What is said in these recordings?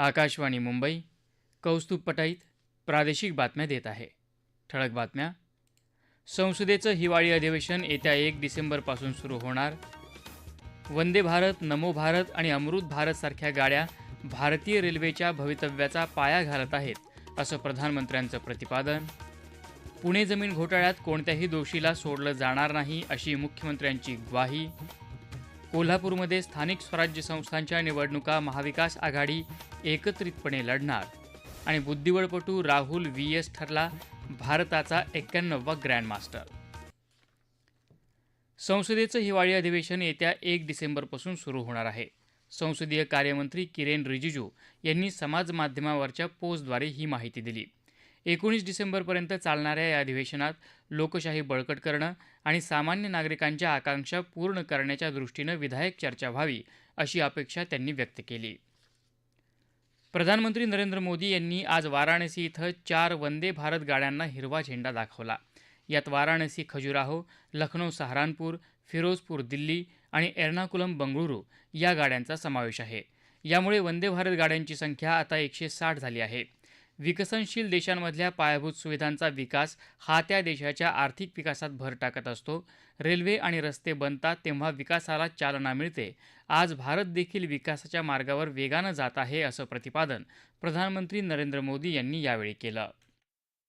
आकाशवाणी मुंबई कौस्तुभ पटाईत प्रादेशिक बातम्या देत आहे. ठळक बातम्या. संसदेचं हिवाळी अधिवेशन येत्या एक डिसेंबरपासून सुरू होणार. वंदे भारत नमो भारत आणि अमृत भारत सारख्या गाड्या भारतीय रेल्वेच्या भवितव्याचा पाया घालत आहेत असं प्रधानमंत्र्यांचं प्रतिपादन. पुणे जमीन घोटाळ्यात कोणत्याही दोषीला सोडलं जाणार नाही अशी मुख्यमंत्र्यांची ग्वाही. कोल्हापूरमध्ये स्थानिक स्वराज्य संस्थांच्या निवडणुका महाविकास आघाडी एकत्रितपणे लढणार. आणि बुद्धिबळपटू राहुल व्ही. एस. ठरला भारताचा एक्क्याण्णववा ग्रँडमास्टर संसदेचं हिवाळी अधिवेशन येत्या एक डिसेंबरपासून सुरू होणार आहे. संसदीय कार्यमंत्री किरेन रिजिजू यांनी समाज माध्यमावरच्या पोस्टद्वारे ही माहिती दिली. एकोणीस डिसेंबरपर्यंत चालणाऱ्या या अधिवेशनात लोकशाही बळकट करणं आणि सामान्य नागरिकांच्या आकांक्षा पूर्ण करण्याच्या दृष्टीनं विधायक चर्चा व्हावी अशी अपेक्षा त्यांनी व्यक्त केली. प्रधानमंत्री नरेंद्र मोदी यांनी आज वाराणसी इथं चार वंदे भारत गाड्यांना हिरवा झेंडा दाखवला. यात वाराणसी खजुराहो लखनौ सहारानपूर फिरोजपूर दिल्ली आणि एर्नाकुलम बंगळुरू या गाड्यांचा समावेश आहे. यामुळे वंदे भारत गाड्यांची संख्या आता एकशे साठ झाली आहे. विकसनशील देशांमधल्या पायाभूत सुविधांचा विकास हा त्या देशाच्या आर्थिक विकासात भर टाकत असतो. रेल्वे आणि रस्ते बनतात तेव्हा विकासाला चालना मिळते. आज भारत देखील विकासाच्या मार्गावर वेगानं जात आहे असं प्रतिपादन प्रधानमंत्री नरेंद्र मोदी यांनी यावेळी केलं.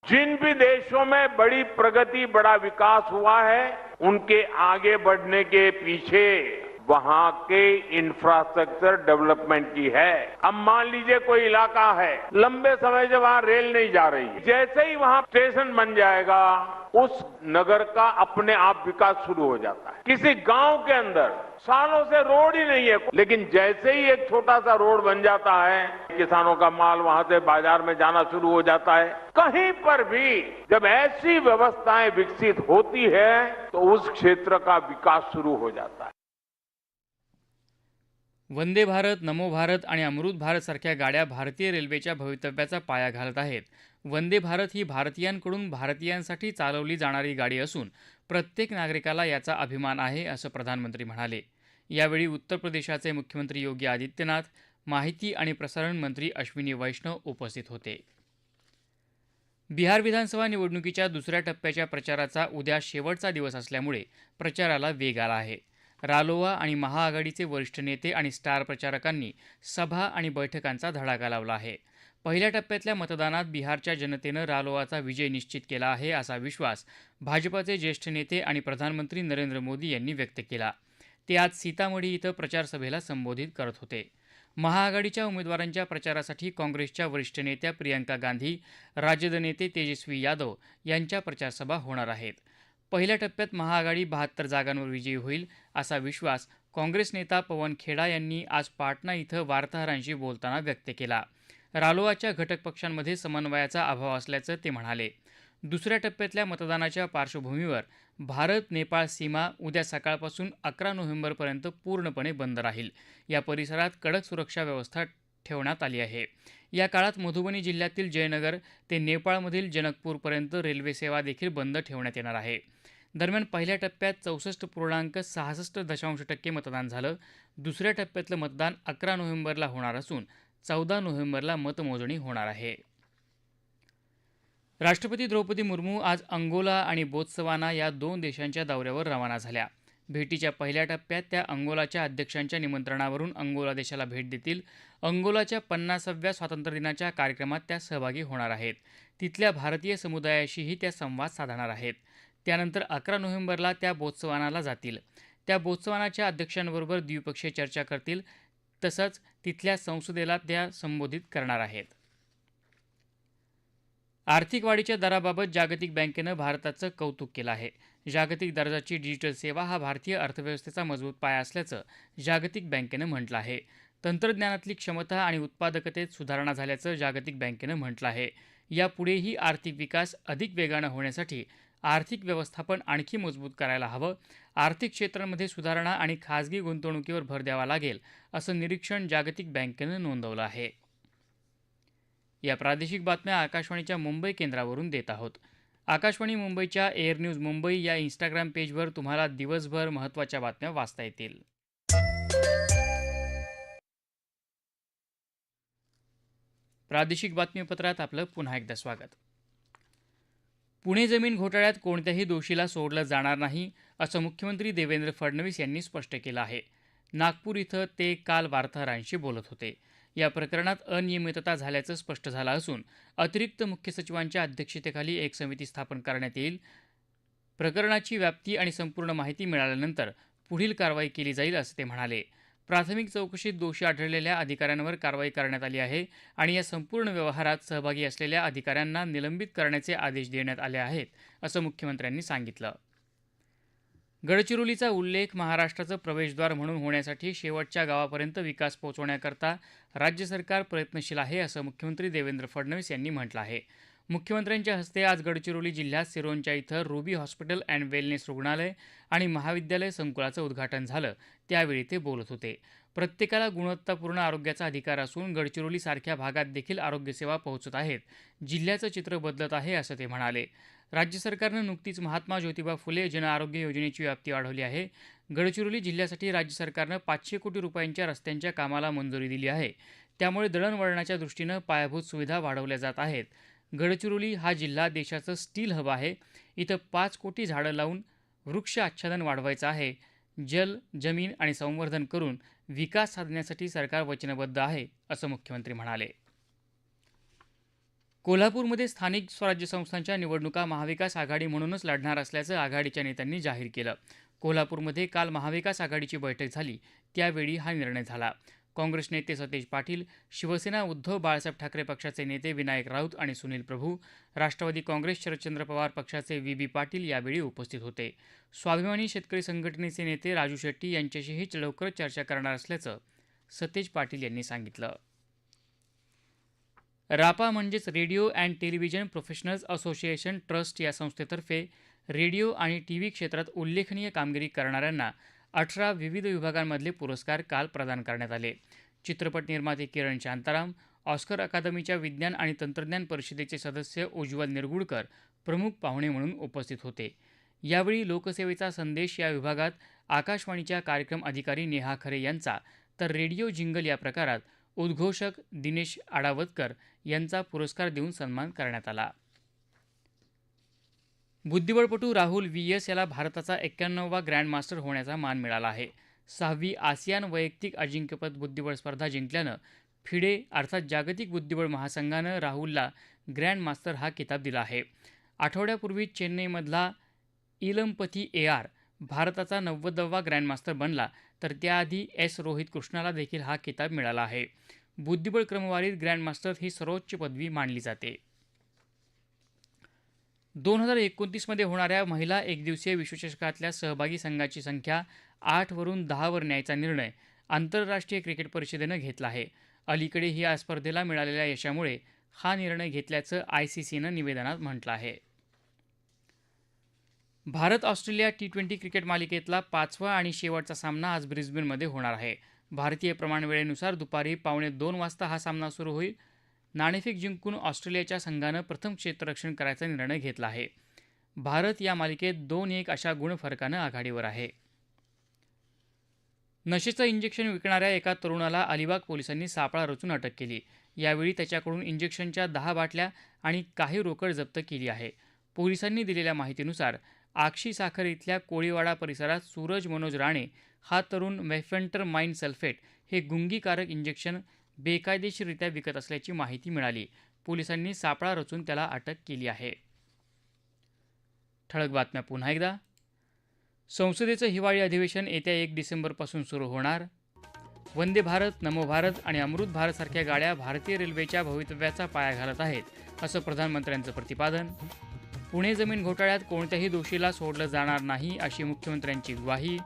जिन भी देशों में बड़ी प्रगति बड़ा विकास हुआ है उनके आगे बढ़ने के पीछे वहाँ के इंफ्रास्ट्रक्चर डेवलपमेंट की है। अब मान लीजिए कोई इलाका है, लंबे समय से वहाँ रेल नहीं जा रही है। जैसे ही वहाँ स्टेशन बन जाएगा, उस नगर का अपने आप विकास शुरू हो जाता है। किसी गाँव के अंदर सालों से रोड ही नहीं है। लेकिन जैसे ही एक छोटा सा रोड बन जाता है, किसानों का माल वहाँ से बाज़ार में जाना शुरू हो जाता है। कहीं पर भी जब ऐसी व्यवस्थाएँ विकसित होती है तो उस क्षेत्र का विकास शुरू हो जाता है। वंदे भारत नमो भारत आणि अमृत भारतसारख्या गाड्या भारतीय रेल्वेच्या भवितव्याचा पाया घालत आहेत. वंदे भारत ही भारतीयांकडून भारतीयांसाठी चालवली जाणारी गाडी असून प्रत्येक नागरिकाला याचा अभिमान आहे असं प्रधानमंत्री म्हणाले. यावेळी उत्तर प्रदेशाचे मुख्यमंत्री योगी आदित्यनाथ माहिती आणि प्रसारण मंत्री अश्विनी वैष्णव उपस्थित होते. बिहार विधानसभा निवडणुकीच्या दुसऱ्या टप्प्याच्या प्रचाराचा उद्या शेवटचा दिवस असल्यामुळे प्रचाराला वेग आला आहे. रालोआ आणि महाआघाडीचे वरिष्ठ नेते आणि स्टार प्रचारकांनी सभा आणि बैठकांचा धडाका लावला आहे. पहिल्या टप्प्यातल्या मतदानात बिहारच्या जनतेनं रालोआचा विजय निश्चित केला आहे असा विश्वास भाजपाचे ज्येष्ठ नेते आणि प्रधानमंत्री नरेंद्र मोदी यांनी व्यक्त केला. ते आज सीतामढी इथं प्रचारसभेला संबोधित करत होते. महाआघाडीच्या उमेदवारांच्या प्रचारासाठी काँग्रेसच्या वरिष्ठ नेत्या प्रियंका गांधी राजद नेते तेजस्वी यादव यांच्या प्रचारसभा होणार आहेत. पहिल्या टप्प्यात महाआघाडी बहात्तर जागांवर विजयी होईल असा विश्वास काँग्रेस नेता पवन खेडा यांनी आज पाटणा इथं वार्ताहरांशी बोलताना व्यक्त केला. रालोआच्या घटक पक्षांमध्ये समन्वयाचा अभाव असल्याचं ते म्हणाले. दुसऱ्या टप्प्यातल्या मतदानाच्या पार्श्वभूमीवर भारत नेपाळ सीमा उद्या सकाळपासून अकरा नोव्हेंबरपर्यंत पूर्णपणे बंद राहील. या परिसरात कडक सुरक्षा व्यवस्था ठेवण्यात आली आहे. या काळात मधुबनी जिल्ह्यातील जयनगर ते नेपाळमधील जनकपूरपर्यंत रेल्वे सेवा देखील बंद ठेवण्यात येणार आहे. दरम्यान पहिल्या टप्प्यात चौसष्ट पूर्णांक सहासष्ट दशांश टक्के मतदान झालं. दुसऱ्या टप्प्यातलं मतदान अकरा नोव्हेंबरला होणार असून चौदा नोव्हेंबरला मतमोजणी होणार आहे. राष्ट्रपती द्रौपदी मुर्मू आज अंगोला आणि बोत्सवाना या दोन देशांच्या दौऱ्यावर रवाना झाल्या. भेटीच्या पहिल्या टप्प्यात त्या अंगोलाच्या अध्यक्षांच्या निमंत्रणावरून अंगोला देशाला भेट देतील. अंगोलाच्या पन्नासाव्या स्वातंत्र्यदिनाच्या कार्यक्रमात त्या सहभागी होणार आहेत. तिथल्या भारतीय समुदायाशीही त्या संवाद साधणार आहेत. त्यानंतर अकरा नोव्हेंबरला त्या बोत्सवानाला जातील. त्या बोत्सवानाच्या अध्यक्षांबरोबर द्विपक्षीय चर्चा करतील. तसंच तिथल्या संसदेला त्या संबोधित करणार आहेत. आर्थिक वाढीच्या दराबाबत जागतिक बँकेनं भारताचं कौतुक केलं आहे. जागतिक दर्जाची डिजिटल सेवा हा भारतीय अर्थव्यवस्थेचा मजबूत पाया असल्याचं जागतिक बँकेनं म्हटलं आहे. तंत्रज्ञानातली क्षमता आणि उत्पादकतेत सुधारणा झाल्याचं जागतिक बँकेनं म्हटलं आहे. यापुढेही आर्थिक विकास अधिक वेगानं होण्यासाठी आर्थिक व्यवस्थापन आणखी मजबूत करायला हवं. आर्थिक क्षेत्रांमध्ये सुधारणा आणि खाजगी गुंतवणुकीवर भर द्यावा लागेल असं निरीक्षण जागतिक बँकेनं नोंदवलं आहे. या प्रादेशिक बातम्या आकाशवाणीच्या मुंबई केंद्रावरून देत आहोत. आकाशवाणी मुंबईच्या एअर न्यूज मुंबई या इंस्टाग्राम पेजवर तुम्हाला दिवसभर महत्त्वाच्या बातम्या वाचता येतील. प्रादेशिक बातमीपत्रात आपलं पुन्हा एकदा स्वागत. पुणे जमीन घोटाळ्यात कोणत्याही दोषीला सोडलं जाणार नाही असं मुख्यमंत्री देवेंद्र फडणवीस यांनी स्पष्ट केलं आहे. नागपूर इथं ते काल वार्ताहरांशी बोलत होते. या प्रकरणात अनियमितता झाल्याचं स्पष्ट झालं असून अतिरिक्त मुख्य सचिवांच्या अध्यक्षतेखाली एक समिती स्थापन करण्यात येईल. प्रकरणाची व्याप्ती आणि संपूर्ण माहिती मिळाल्यानंतर पुढील कारवाई केली जाईल असं ते म्हणाले. प्राथमिक चौकशीत दोषी आढळलेल्या अधिकाऱ्यांवर कारवाई करण्यात आली आहे आणि या संपूर्ण व्यवहारात सहभागी असलेल्या अधिकाऱ्यांना निलंबित करण्याचे आदेश देण्यात आले आहेत असं मुख्यमंत्र्यांनी सांगितलं. गडचिरोलीचा उल्लेख महाराष्ट्राचं प्रवेशद्वार म्हणून होण्यासाठी शेवटच्या गावापर्यंत विकास पोहोचवण्याकरता राज्य सरकार प्रयत्नशील आहे असं मुख्यमंत्री देवेंद्र फडणवीस यांनी म्हटलं आहे. मुख्यमंत्र्यांच्या हस्ते आज गडचिरोली जिल्ह्यात सिरोंच्या इथं रुबी हॉस्पिटल अँड वेलनेस रुग्णालय आणि महाविद्यालय संकुलाचं उद्घाटन झालं. त्यावेळी ते बोलत होते. प्रत्येकाला गुणवत्तापूर्ण आरोग्याचा अधिकार असून गडचिरोलीसारख्या भागात देखील आरोग्यसेवा पोहोचत आहेत. जिल्ह्याचं चित्र बदलत आहे असं ते म्हणाले. राज्य सरकारनं नुकतीच महात्मा ज्योतिबा फुले जन आरोग्य योजनेची व्याप्ती वाढवली आहे. गडचिरोली जिल्ह्यासाठी राज्य सरकारनं पाचशे कोटी रुपयांच्या रस्त्यांच्या कामाला मंजुरी दिली आहे. त्यामुळे दळणवळणाच्या दृष्टीनं पायाभूत सुविधा वाढवल्या जात आहेत. गडचिरोली हा जिल्हा देशाचं स्टील हब आहे. इथं पाच कोटी झाडं लावून वृक्ष आच्छादन वाढवायचं आहे. जल जमीन आणि संवर्धन करून विकास साधण्यासाठी सरकार वचनबद्ध आहे असं मुख्यमंत्री म्हणाले. कोल्हापूरमध्ये स्थानिक स्वराज्य संस्थांच्या निवडणुका महाविकास आघाडी म्हणूनच लढणार असल्याचं आघाडीच्या नेत्यांनी जाहीर केलं. कोल्हापूरमध्ये काल महाविकास आघाडीची बैठक झाली. त्यावेळी हा निर्णय झाला. काँग्रेस नेते सतेज पाटील शिवसेना उद्धव बाळासाहेब ठाकरे पक्षाचे नेते विनायक राऊत आणि सुनील प्रभू राष्ट्रवादी काँग्रेस शरदचंद्र पवार पक्षाचे व्ही. बी. पाटील यावेळी उपस्थित होते. स्वाभिमानी शेतकरी संघटनेचे नेते राजू शेट्टी यांच्याशीही लवकरच चर्चा करणार असल्याचं सतेज पाटील यांनी सांगितलं. रापा म्हणजेच radio and television professionals association trust या संस्थेतर्फे रेडिओ आणि टी व्ही क्षेत्रात उल्लेखनीय कामगिरी करणाऱ्यांना अठरा विविध विभागांमधले पुरस्कार काल प्रदान करण्यात आले. चित्रपट निर्माते किरण शांताराम ऑस्कर अकादमीच्या विज्ञान आणि तंत्रज्ञान परिषदेचे सदस्य उज्ज्वल निरगुडकर प्रमुख पाहुणे म्हणून उपस्थित होते. यावेळी लोकसेवेचा संदेश या विभागात आकाशवाणीच्या कार्यक्रम अधिकारी नेहा खरे यांचा तर रेडिओ जिंगल या प्रकारात उद्घोषक दिनेश आडावतकर यांचा पुरस्कार देऊन सन्मान करण्यात आला. बुद्धिबळपटू राहुल व्ही. एस. याला भारताचा एक्क्याण्णववा ग्रँडमास्टर होण्याचा मान मिळाला आहे. सहावी आसियान वैयक्तिक अजिंक्यपद बुद्धिबळ स्पर्धा जिंकल्यानं फिडे अर्थात जागतिक बुद्धिबळ महासंघानं राहुलला ग्रँडमास्टर हा किताब दिला आहे. आठवड्यापूर्वी चेन्नईमधला इलमपथी ए. आर. भारताचा नव्वदवा ग्रँडमास्टर बनला तर त्याआधी एस. रोहित कृष्णाला देखील हा किताब मिळाला आहे. बुद्धिबळ क्रमवारीत ग्रँडमास्टर ही सर्वोच्च पदवी मानली जाते. दोन हजार एकोणतीसमध्ये होणाऱ्या महिला एकदिवसीय विश्वचषकातल्या सहभागी संघाची संख्या आठवरून दहावर न्यायचा निर्णय आंतरराष्ट्रीय क्रिकेट परिषदेनं घेतला आहे. अलीकडे ही या स्पर्धेला मिळालेल्या यशामुळे हा निर्णय घेतल्याचं आय सी सीनं निवेदनात म्हटलं आहे. Bharat Australia T twenty cricket मालिकेतला पाचवा आणि शेवटचा सामना आज ब्रिस्बेनमध्ये होणार आहे. भारतीय प्रमाणवेळेनुसार दुपारी पावणे दोन वाजता हा सामना सुरू होईल. नाणेफेक जिंकून ऑस्ट्रेलियाच्या संघानं प्रथम क्षेत्ररक्षण करायचा निर्णय घेतला आहे. भारत या मालिकेत दोन एक अशा गुणफरकानं आघाडीवर आहे. नशेचं इंजेक्शन विकणाऱ्या एका तरुणाला अलिबाग पोलिसांनी सापळा रचून अटक केली. यावेळी त्याच्याकडून इंजेक्शनच्या दहा बाटल्या आणि काही रोकड जप्त केली आहे. पोलिसांनी दिलेल्या माहितीनुसार आक्षी साखर इथल्या कोळीवाडा परिसरात सूरज मनोज राणे हा तरुण मेफेंटर माइन सल्फेट हे गुंगीकारक इंजेक्शन बेकायदेशीररित्या विकत असल्याची माहिती मिळाली. पोलिसांनी सापळा रचून त्याला अटक केली आहे. ठळक बातम्या पुन्हा एकदा. संसदेचं हिवाळी अधिवेशन येत्या एक डिसेंबरपासून सुरू होणार. वंदे भारत नमो भारत आणि अमृत भारतसारख्या गाड्या भारतीय रेल्वेच्या भवितव्याचा पाया घालत आहेत असं प्रधानमंत्र्यांचं प्रतिपादन. पुणे जमीन घोटाळ्यात कोणत्याही दोषीला सोडलं जाणार नाही अशी मुख्यमंत्र्यांची ग्वाही.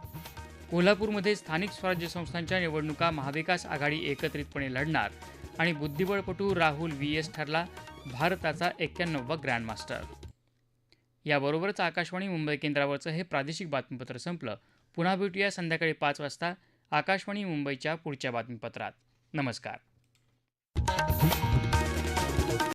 कोल्हापूरमध्ये स्थानिक स्वराज्य संस्थांच्या निवडणुका महाविकास आघाडी एकत्रितपणे लढणार आणि बुद्धिबळपटू राहुल व्ही एस ठरला भारताचा एक्क्याण्णववा ग्रँडमास्टर याबरोबरच आकाशवाणी मुंबई केंद्रावरचं हे प्रादेशिक बातमीपत्र संपलं. पुन्हा भेटूया संध्याकाळी पाच वाजता आकाशवाणी मुंबईच्या पुढच्या बातमीपत्रात. नमस्कार.